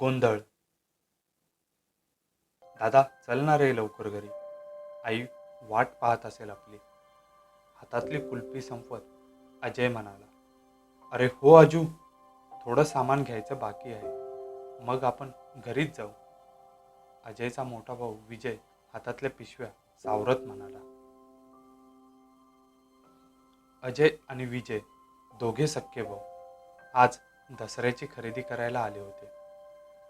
गोंधळ. दादा चल ना रे लवकर घरी. आई वाट पाहत असेल आपली. हातातली कुल्फी संपवत अजय म्हणाला अरे हो अजू थोडं सामान घ्यायचं बाकी आहे. मग आपण घरीच जाऊ. अजयचा मोठा भाऊ विजय हातातल्या पिशव्या सावरत म्हणाला अजय आणि विजय दोघे सख्खे भाऊ. आज दसऱ्याची खरेदी करायला आले होते.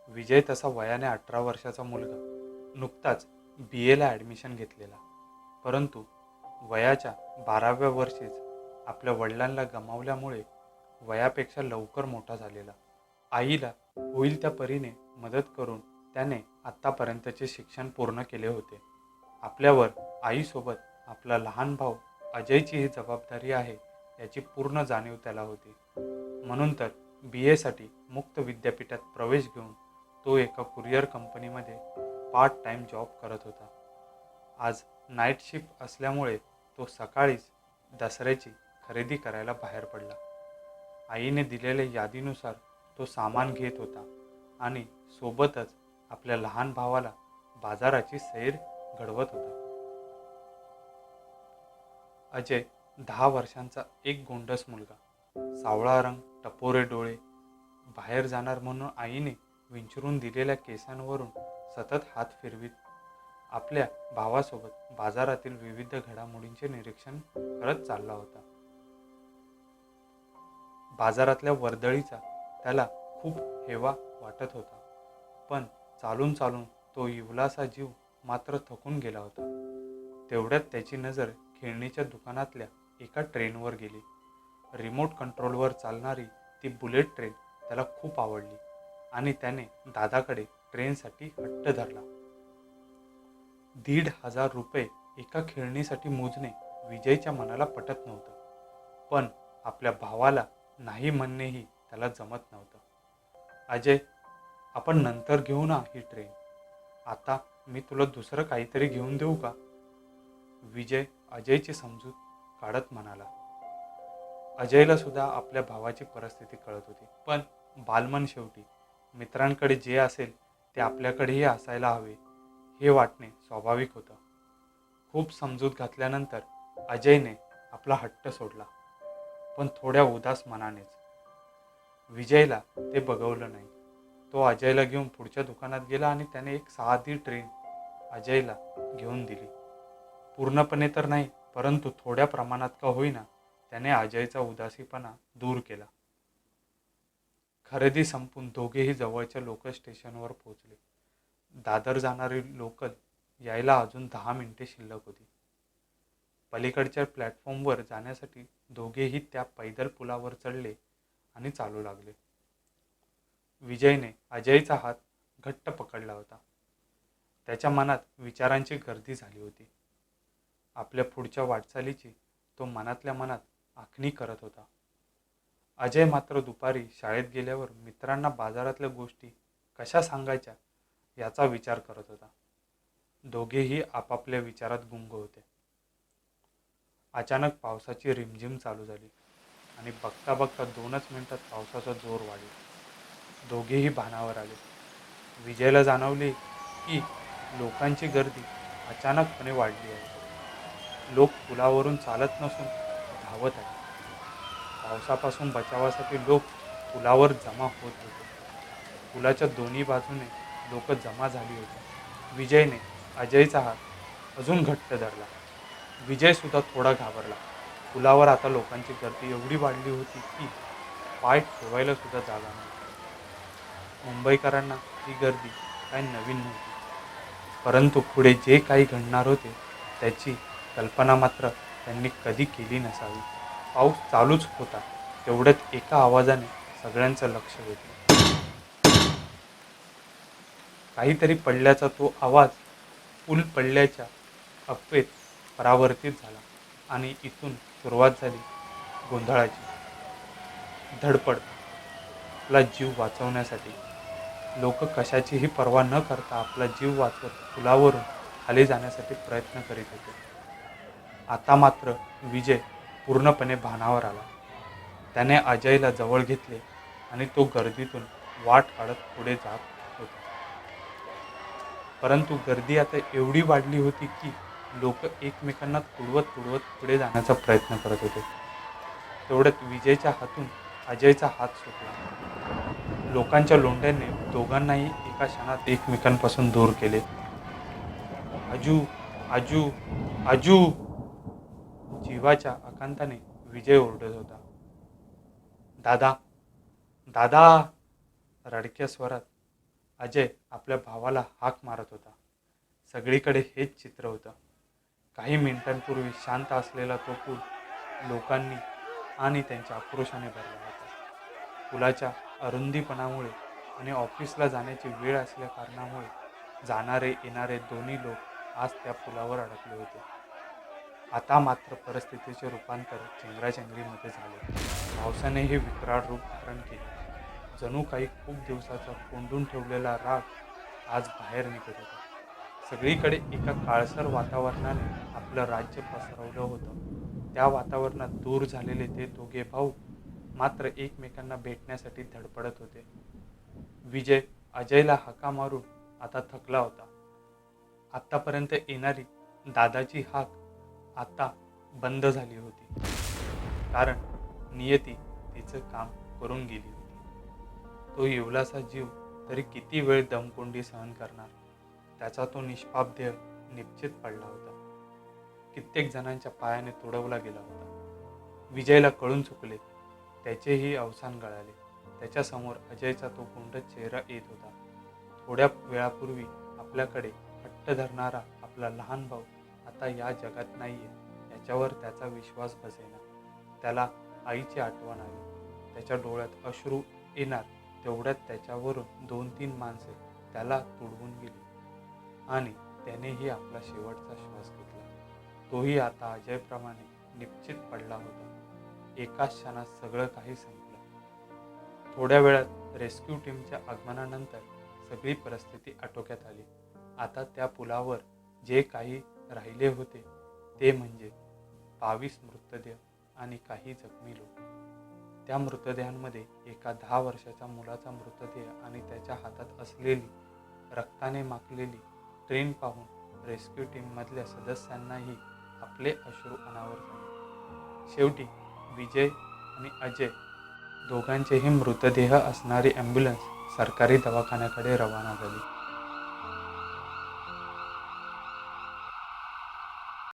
विजय तसा वयाने अठरा वर्षाचा मुलगा. नुकताच बी एला ॲडमिशन घेतलेला. परंतु वयाच्या बाराव्या वर्षीच आपल्या वडिलांना गमावल्यामुळे वयापेक्षा लवकर मोठा झालेला. आईला होईल त्या परीने मदत करून त्याने आत्तापर्यंतचे शिक्षण पूर्ण केले होते. आपल्यावर आईसोबत आपला लहान भाऊ अजयची ही जबाबदारी आहे याची पूर्ण जाणीव त्याला होती. म्हणून तर बी एसाठी मुक्त विद्यापीठात प्रवेश घेऊन तो एका कुरिअर कंपनीमध्ये पार्ट टाईम जॉब करत होता. आज नाईट शिफ्ट असल्यामुळे तो सकाळीच दसऱ्याची खरेदी करायला बाहेर पडला. आईने दिलेल्या यादीनुसार तो सामान घेत होता आणि सोबतच आपल्या लहान भावाला बाजाराची सैर घडवत होता. अजय दहा वर्षांचा एक गोंडस मुलगा. सावळा रंग टपोरे डोळे बाहेर जाणार म्हणून आईने विंचरून दिलेल्या केसांवरून सतत हात फिरवीत. आपल्या भावासोबत बाजारातील विविध घडामोडींचे निरीक्षण करत चालला होता. बाजारातल्या वर्दळीचा त्याला खूप हेवा वाटत होता. पण चालून चालून तो इवलासा जीव मात्र थकून गेला होता. तेवढ्यात त्याची नजर खेळणीच्या दुकानातल्या एका ट्रेनवर गेली. रिमोट कंट्रोलवर चालणारी ती बुलेट ट्रेन त्याला खूप आवडली. आणि त्याने दादाकडे ट्रेनसाठी हट्ट धरला. दीड हजार रुपये एका खेळणीसाठी मोजणे विजयच्या मनाला पटत नव्हतं. पण आपल्या भावाला नाही म्हणणेही त्याला जमत नव्हतं. अजय आपण नंतर घेऊ ना ही ट्रेन. आता मी तुला दुसरं काहीतरी घेऊन देऊ का? विजय अजयची समजूत काढत म्हणाला. अजयला सुद्धा आपल्या भावाची परिस्थिती कळत होती. पण बालमन शेवटी मित्रांकडे जे असेल ते आपल्याकडेही असायला हवे हे वाटणे स्वाभाविक होतं. खूप समजूत घातल्यानंतर अजयने आपला हट्ट सोडला पण थोड्या उदास मनानेच. विजयला ते बघवलं नाही. तो अजयला घेऊन पुढच्या दुकानात गेला आणि त्याने एक साधी ट्रेन अजयला घेऊन दिली. पूर्णपणे तर नाही परंतु थोड्या प्रमाणात का होईना त्याने अजयचा उदासीपणा दूर केला. खरेदी संपून दोघेही जवळच्या लोकल स्टेशनवर पोहोचले. दादर जाणारी लोकल यायला अजून दहा मिनिटे शिल्लक होती. पलीकडच्या प्लॅटफॉर्मवर जाण्यासाठी दोघेही त्या पैदल पुलावर चढले आणि चालू लागले. विजयने अजयचा हात घट्ट पकडला होता. त्याच्या मनात विचारांची गर्दी झाली होती. आपल्या पुढच्या वाटचालीची तो मनातल्या मनात आखणी करत होता. अजय मात्र दुपारी शाळेत गेल्यावर मित्रांना बाजारातल्या गोष्टी कशा सांगायच्या याचा विचार करत होता. दोघेही आपापल्या विचारात गुंग होते. अचानक पावसाची रिमझिम चालू झाली आणि बघता बघता दोनच मिनिटात पावसाचा जोर वाढला. दोघेही भानावर आले. विजयला जाणवले की लोकांची गर्दी अचानकपणे वाढली आहे. लोक पुलावरून चालत नसून धावत आहेत. पावसापासून बचावासाठी लोक पुलावर जमा होत होते. पुलाच्या दोन्ही बाजूने लोक जमा झाली होती. विजयने अजयचा हात अजून घट्ट धरला. विजयसुद्धा थोडा घाबरला. पुलावर आता लोकांची गर्दी एवढी वाढली होती की पाय ठेवायला सुद्धा जागा नव्हती. मुंबईकरांना ही गर्दी काही नवीन नव्हती. परंतु पुढे जे काही घडणार होते त्याची कल्पना मात्र त्यांनी कधी केली नसावी. पाऊस चालूच होता. तेवढ्यात एका आवाजाने सगळ्यांचं लक्ष वेधलं. काहीतरी पडल्याचा तो आवाज पूल पडल्याच्या अफवेत परावर्तित झाला आणि इथून सुरुवात झाली गोंधळाची. धडपड. आपला जीव वाचवण्यासाठी. लोक कशाचीही पर्वा न करता आपला जीव वाचवत पुलावरून खाली जाण्यासाठी प्रयत्न करीत होते. आता मात्र विजय पूर्णपणे भानावर आला. त्याने अजयला जवळ घेतले आणि तो गर्दीतून वाट काढत पुढे जात होता. परंतु गर्दी आता एवढी वाढली होती की लोक एकमेकांना तुडवत तुडवत पुढे जाण्याचा प्रयत्न करत होते. तेवढ्यात विजयच्या हातून अजयचा हात सुटला. लोकांच्या लोंढ्याने दोघांनाही एका क्षणात एकमेकांपासून दूर केले. आजू आजू आजू जीवाच्या आकांताने विजय ओरडत होता. दादा दादा रडक्या स्वरात अजय आपल्या भावाला हाक मारत होता. सगळीकडे हेच चित्र होतं. काही मिनिटांपूर्वी शांत असलेला तो पूल लोकांनी आणि त्यांच्या आक्रोशाने भरला होता. पुलाच्या अरुंदीपणामुळे आणि ऑफिसला जाण्याची वेळ असल्या कारणामुळे जाणारे येणारे दोन्ही लोक आज त्या पुलावर अडकले होते. आता मात्र परिस्थितीचे रूपांतर चेंगराचेंगरीमध्ये झाले. पावसाने हे विक्राळ रूप धारण केले. जणू काही खूप दिवसाचा कोंडून ठेवलेला राग आज बाहेर निघत होता. सगळीकडे एका काळसर वातावरणाने आपलं राज्य पसरवलं होतं. त्या वातावरणात दूर झालेले ते दोघे भाऊ मात्र एकमेकांना भेटण्यासाठी धडपडत होते. विजय अजयला हाका मारून आता थकला होता. आत्तापर्यंत येणारी दादाची हाक आता बंद झाली होती. कारण नियती तिचं काम करून गेली होती. तो येवलाचा जीव तरी किती वेळ दमकोंडी सहन करणार? त्याचा तो निष्पाप देह निश्चित पडला होता. कित्येक जणांच्या पायाने तुडवला गेला होता. विजयला कळून चुकले. त्याचेही अवसान गळाले. त्याच्यासमोर अजयचा तो गुंड चेहरा येत होता. थोड्या वेळापूर्वी आपल्याकडे हट्ट धरणारा आपला लहान भाऊ आता या जगात नाहीये. याच्यावर त्याचा विश्वास बसेना. त्याला आईची आठवण आली. त्याच्या डोळ्यात अश्रू येणार. तेवढ्यात त्याच्यावरून दोन तीन माणसे त्याला तुडवून गेली. आणि त्यानेही आपला शेवटचा श्वास घेतला. तोही आता अजयप्रमाणे निश्चित पडला होता. एकाच क्षणात सगळं काही संपलं. थोड्या वेळात रेस्क्यू टीमच्या आगमनानंतर सगळी परिस्थिती आटोक्यात आली. आता त्या पुलावर जे काही राहिले होते. ते म्हणजे बावीस मृतदेह आणि काही जखमी लोक. त्या मृतदेहांमध्ये एका दहा वर्षाच्या मुलाचा मृतदेह आणि त्याच्या हातात असलेली रक्ताने माखलेली ट्रेन पाहून रेस्क्यू टीममधल्या सदस्यांनाही आपले अश्रू अनावर झाले. शेवटी विजय आणि अजय दोघांचेही मृतदेह असणारी ॲम्ब्युलन्स सरकारी दवाखान्याकडे रवाना झाली.